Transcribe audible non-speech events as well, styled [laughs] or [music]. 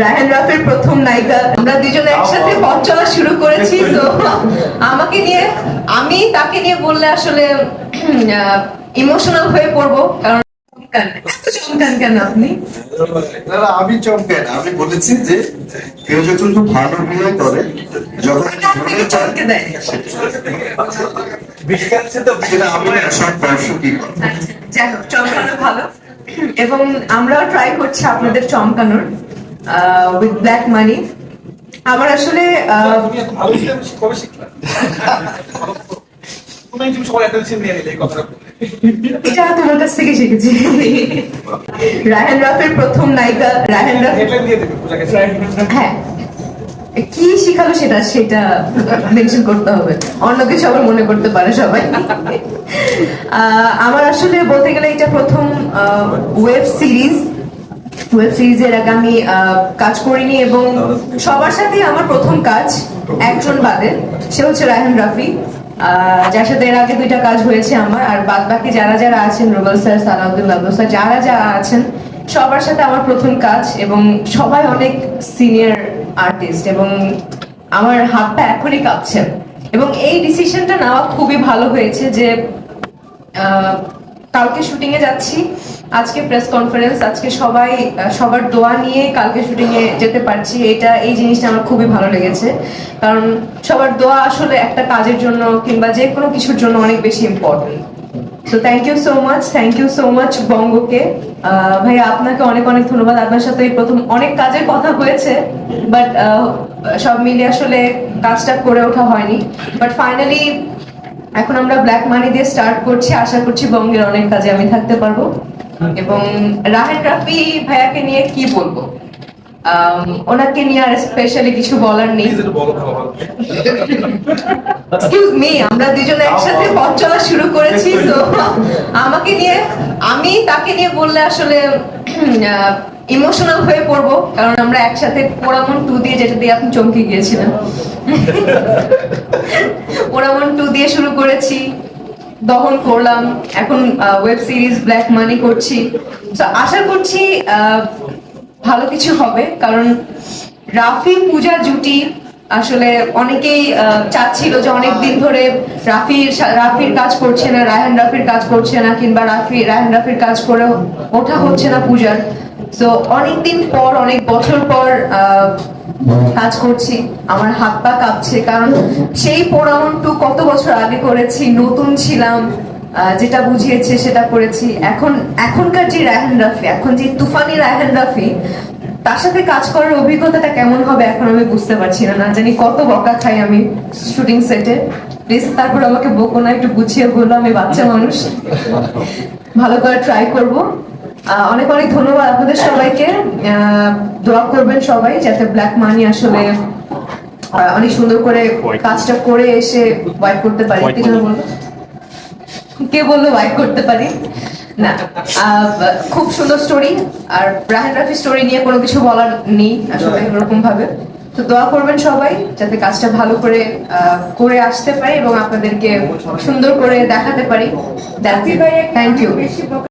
রায়হান রাফের প্রথম নায়িকা। আমরা দুজনে একসাথে পথ চলা শুরু করেছি তো [laughs] আমাকে নিয়ে আমি তাকে নিয়ে বললে আসলে ইমোশনাল হয়ে পড়ব কারণ চমকান। কেন আপনি? আমি বলেছি যে কেউ যখন খুব ভালো অভিনয় করে যখন চমকে দেয়। সেটা আমি না সব দর্শকই করে। আচ্ছা, যাই হোক চমকানো ভালো। এবং আমরাও ট্রাই করছি আপনাদের চমকানোর। উইথ ব্ল্যাক মানি আমার আসলে। এটা তোমার কাছ থেকে শিখেছি। রায়হান রাফের প্রথম নায়িকা রায়হান রাফ? হ্যাঁ। কি শিখালো সেটা সেটা মেনশন করতে হবে। অন্য কিছু আবার মনে করতে পারে সবাই। আহ, আমার আসলে বলতে গেলে এটা প্রথম ওয়েব সিরিজ ওয়েব সিরিজের আগে আমি কাজ করিনি এবং সবার সাথে আমার প্রথম কাজ একজন বাদে, সে হচ্ছে রায়হান রাফি। যার সাথে এর আগে দুইটা কাজ হয়েছে আমার, আর বাদ বাকি যারা যারা আছেন, রুবেল স্যার, সালাউদ্দিন লাবলু স্যার, যারা যারা আছেন, সবার সাথে আমার প্রথম কাজ এবং সবাই অনেক সিনিয়র আর্টিস্ট এবং আমার হাতটা এখনই কাঁপছে। এবং এই ডিসিশনটা নেওয়া খুবই ভালো হয়েছে যে কালকে শুটিং এ যাচ্ছি। আজকে প্রেস কনফারেন্স আজকে সবাই সবার দোয়া নিয়ে কালকে শুটিং এ যেতে পারছি। এটা, এই জিনিসটা আমার খুবই ভালো লেগেছে। কারণ সবার দোয়া আসলে একটা কাজের জন্য কিংবা যে কোনো কিছুর জন্য অনেক বেশি ইম্পর্টেন্ট তো thank you so much thank you so much বঙ্গকে। ভাইয়া, আপনাকে অনেক অনেক ধন্যবাদ। আপনার সাথে এই প্রথম অনেক কাজের কথা হয়েছে বাট সব মিলিয়ে আসলে কাজটা করে ওঠা হয়নি। বাট ফাইনালি এখন আমরা ব্ল্যাক মানি দিয়ে স্টার্ট করছি। আশা করছি বঙ্গের অনেক কাজে আমি থাকতে পারব। এবং রাহেন রাফি ভাইয়াকে নিয়ে কি বলব? ওনাকে নিয়ে আর স্পেশালি কিছু বলার নেই। এক্সকিউজ মি আমরা দুজনে একসাথে পথ চলা শুরু করেছি তো আমাকে নিয়ে আমি তাকে নিয়ে বললে আসলে ইমোশনাল হয়ে পড়ব। কারণ আমরা একসাথে পোড়ামন টু দিয়ে যেটা দিয়ে আপনি চমকে গিয়েছিলেন। [laughs] পোড়ামন টু দিয়ে শুরু করেছি, দহন করলাম, এখন ওয়েব সিরিজ ব্ল্যাক মানি করছি। তো আশা করছি ভালো কিছু হবে, কারণ রাফি পূজা জুটি আসলে অনেকেই চাচ্ছিল যে অনেক দিন ধরে রাফির রাফির কাজ করছে না, রায়হান রাফির কাজ করছে না, কিংবা রাফি, রায়হান রাফির কাজ করে ওঠা হচ্ছে না পূজার। তো অনেকদিন পর, অনেক বছর পর কাজ করছি, আমার হাত পা কাঁপছে, কারণ সেই পোড়ামন টু কত বছর আগে করেছি, নতুন ছিলাম যেটা বুঝিয়েছে সেটা করেছি। এখন, এখনকার যে রায়হান রাফি, এখন যে তুফানি রায়হান রাফি, তার সাথে কাজ করার অভিজ্ঞতাটা কেমন হবে এখন আমি বুঝতে পারছি না। না জানি কত বকা খাই আমি শুটিং সেটে। প্লিজ, তারপর আমাকে বকো না একটু গুছিয়ে বলল আমি বাচ্চা মানুষ। ভালো করে ট্রাই করব। অনেক অনেক ধন্যবাদ আপনাদের সবাইকে। আহ, দোয়া করবেন সবাই যাতে ব্ল্যাক মানি আসলে অনেক সুন্দর করে কাজটা করে এসে ওয়াইপ করতে পারি। কি বলল ওয়াইপ করতে পারি? না আহ, খুব সুন্দর স্টোরি আর রাহেন রাফি স্টোরি নিয়ে কোনো কিছু বলার নেই আসলে এরকম ভাবে তো দোয়া করবেন সবাই যাতে কাজটা ভালো করে আহ, করে আসতে পারি এবং আপনাদেরকে সুন্দর করে দেখাতে পারি। Thank you